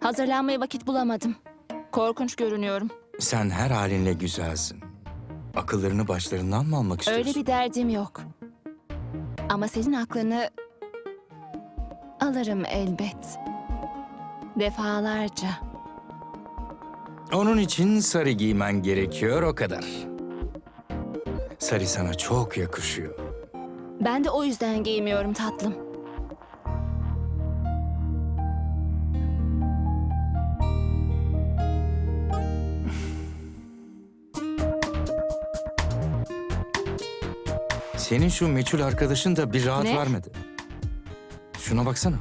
Hazırlanmaya vakit bulamadım. Korkunç görünüyorum. Sen her halinle güzelsin. Akıllarını başlarından mı almak istiyorsun? Öyle bir derdim yok. Ama senin aklını alırım elbet. Defalarca. Onun için sarı giymen gerekiyor o kadar. Sarı sana çok yakışıyor. Ben de o yüzden giymiyorum tatlım. Senin şu meçhul arkadaşın da bir rahat Ne? vermedi. Şuna baksana.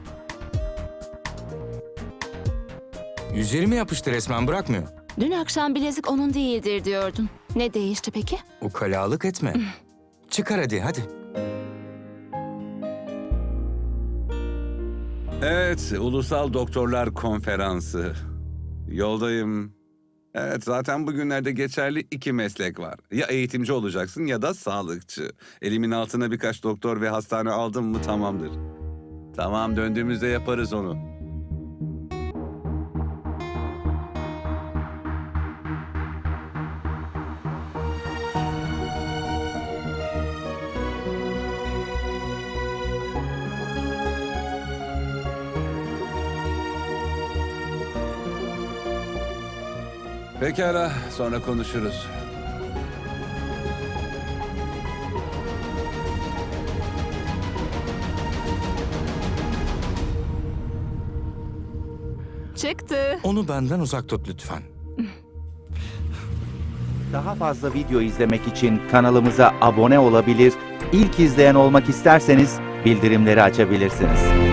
Üzerime yapıştı resmen bırakmıyor. Dün akşam bilezik onun değildir diyordun. Ne değişti peki? Ukalalık etme. Çıkar hadi hadi. Evet, Ulusal Doktorlar Konferansı. Yoldayım. Evet, zaten bugünlerde geçerli iki meslek var. Ya eğitimci olacaksın ya da sağlıkçı. Elimin altına birkaç doktor ve hastane aldım mı tamamdır. Tamam, döndüğümüzde yaparız onu. Pekala, sonra konuşuruz. Çıktı. Onu benden uzak tut lütfen. Daha fazla video izlemek için kanalımıza abone olabilir, ilk izleyen olmak isterseniz bildirimleri açabilirsiniz.